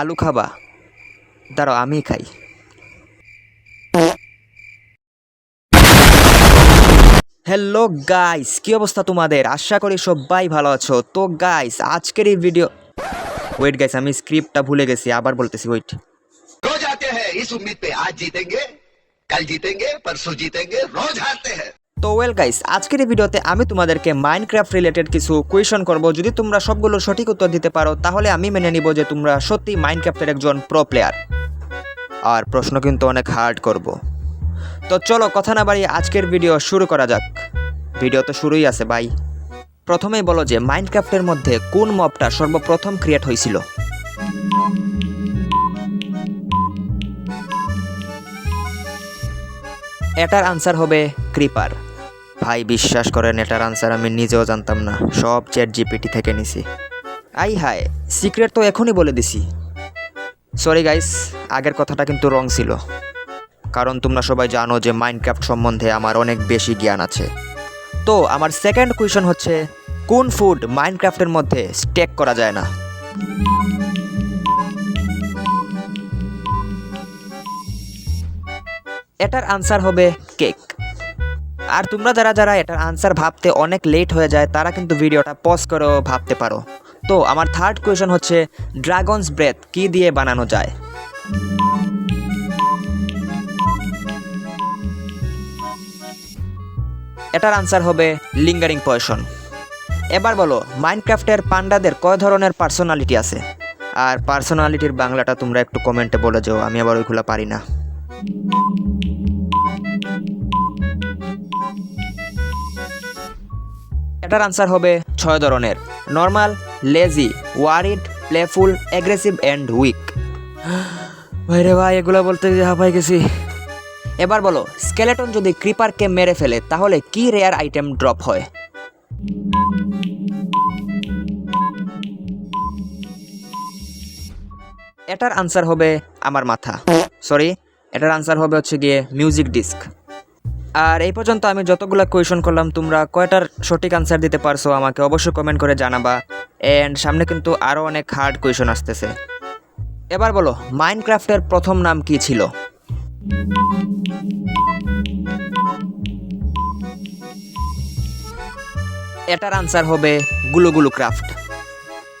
আলু খাবা। দাঁড়াও আমি খাই। হ্যালো গাইস কি অবস্থা তোমাদের? আশা করি সবাই ভালো আছো। তো গাইস আজকের এই ভিডিও ওয়েট গাইস আমি স্ক্রিপ্টটা ভুলে গেছি, আবার বলতেছি ওয়েট রোজ আতে হ্যাঁ ইস উম্মীদ পে আজ জিতেঙ্গে কাল জিতেঙ্গে পরশু জিতেঙ্গে রোজ হারতে হ্যাঁ তো ওয়েল গাইস আজকের এই ভিডিওতে আমি তোমাদেরকে মাইনক্রাফট রিলেটেড কিছু কোয়েশন করব। যদি তোমরা সবগুলো সঠিক উত্তর দিতে পারো, তাহলে আমি মেনে নিব যে তোমরা সত্যি মাইনক্রাফটের একজন প্রো প্লেয়ার আর প্রশ্ন কিন্তু অনেক হার্ড করব। তো চলো, কথা না বাড়িয়ে আজকের ভিডিও শুরু করা যাক। ভিডিও তো শুরুই আছে, ভাই। প্রথমেই বলো যে মাইনক্রাফটের মধ্যে কোন মবটা সর্বপ্রথম ক্রিয়েট হয়েছিল? এটার আনসার হবে ক্রিপার ভাই বিশ্বাস করেন এটার আনসার আমি নিজেও জানতাম না। সব চ্যাট জিপিটি থেকে নিছি। আই হায় সিক্রেট তো এখনই বলে দিছি। সরি গাইস আগের কথাটা কিন্তু রং ছিল। কারণ তোমরা সবাই জানো যে মাইনক্রাফট সম্বন্ধে আমার অনেক বেশি জ্ঞান আছে। তো আমার সেকেন্ড কোয়েশন হচ্ছে, কোন ফুড মাইনক্রাফটের মধ্যে স্টেক করা যায় না? এটার আনসার হবে কেক আর তোমরা যারা যারা এটার আনসার ভাবতে অনেক লেট হয়ে যায়, তারা কিন্তু ভিডিওটা পজ করেও ভাবতে পারো। তো, আমার থার্ড কোয়েশন হচ্ছে ড্রাগনস ব্রেথ কি দিয়ে বানানো যায়? এটার আনসার হবে লিঙ্গারিং পয়সন এবার বলো মাইনক্রাফটের পান্ডাদের কয় ধরনের পার্সোনালিটি আছে? আর পার্সোনালিটির বাংলাটা তোমরা একটু কমেন্টে বলে যাও, আমি আবার ওইগুলো পারি না। এটার আনসার হবে ছয় ধরনের। Normal lazy worried playful aggressive and weak ভাই রে ভাই, এগুলো বলতে হাঁপাই গেছি। এবার বলো স্কেলেটন যদি ক্রিপারকে মেরে ফেলে, তাহলে কি রেয়ার আইটেম ড্রপ হয়? এটার আনসার হবে আমার মাথা। সরি এটার আনসার হবে হচ্ছে গিয়ে মিউজিক ডিস্ক আর এই পর্যন্ত আমি যতগুলো কোয়েশন করলাম, তোমরা কয়টার সঠিক আনসার দিতে পারছ আমাকে অবশ্যই কমেন্ট করে জানাবা। অ্যান্ড সামনে কিন্তু আরও অনেক হার্ড কোয়েশন আসতেছে। এবার বলো মাইনক্রাফটের প্রথম নাম কি ছিল? এটার আনসার হবে গুলুগুলু ক্রাফট।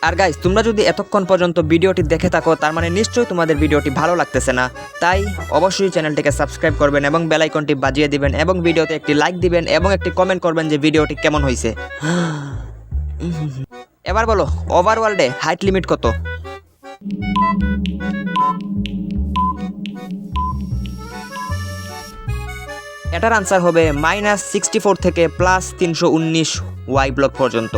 আর গাইজ তোমরা যদি এতক্ষণ পর্যন্ত ভিডিওটি দেখে থাকো, তার মানে নিশ্চয়ই তোমাদের ভিডিওটি ভালো লাগতেছে না। তাই অবশ্যই চ্যানেলটিকে সাবস্ক্রাইব করবেন এবং বেল আইকনটি বাজিয়ে দিবেন এবং ভিডিওতে একটি লাইক দিবেন এবং একটি কমেন্ট করবেন যে ভিডিওটি কেমন হয়েছে এবার বলো ওভারওয়ার্ল্ডে হাইট লিমিট কত? এটার আনসার হবে মাইনাস সিক্সটি ফোর থেকে প্লাস তিনশো উনিশ ওয়াই ব্লক পর্যন্ত।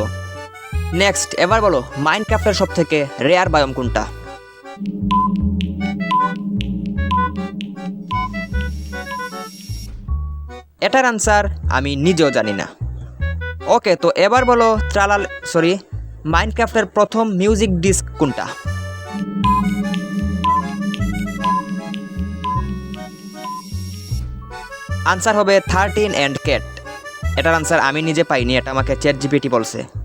নেক্সট এবার বলো মাইনক্রাফটের সব থেকে রেয়ার বায়োম কোনটা? এটার আনসার আমি নিজেও জানি না। ওকে তো এবার বলো ট্রালাল সরি মাইনক্রাফটের প্রথম মিউজিক ডিস্ক কোনটা? আনসার হবে থার্টিন অ্যান্ড ক্যাট এটার আনসার আমি নিজে পাইনি, এটা আমাকে চ্যাট জিপিটি বলছে।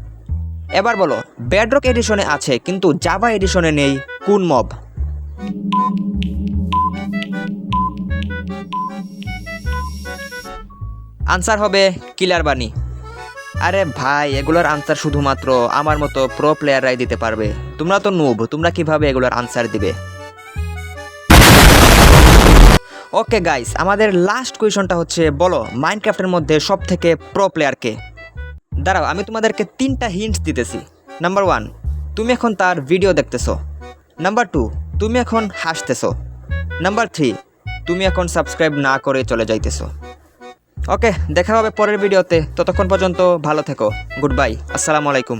এবার বলো ব্যাডরক এডিশনে আছে, কিন্তু জাভা এডিশনে নেই, কোন মব আনসার হবে কিলার বানি আরে ভাই, এগুলোর আনসার শুধুমাত্র আমার মতো প্রো প্লেয়াররাই দিতে পারবে। তোমরা তো নুব তোমরা কীভাবে এগুলোর আনসার দিবে? ওকে গাইস আমাদের লাস্ট কোয়েশনটা হচ্ছে, বলো মাইনক্রাফটের মধ্যে সব থেকে প্রো প্লেয়ারকে দাঁড়াও, আমি তোমাদেরকে তিনটা হিন্টস দিতেছি। নাম্বার ওয়ান তুমি এখন তার ভিডিও দেখতেছো। নাম্বার টু তুমি এখন হাসতেছো। নাম্বার থ্রি তুমি এখন সাবস্ক্রাইব না করে চলে যাইতেছো। ওকে দেখা হবে পরের ভিডিওতে ততক্ষণ পর্যন্ত ভালো থেকো। গুড বাই আসসালামু আলাইকুম।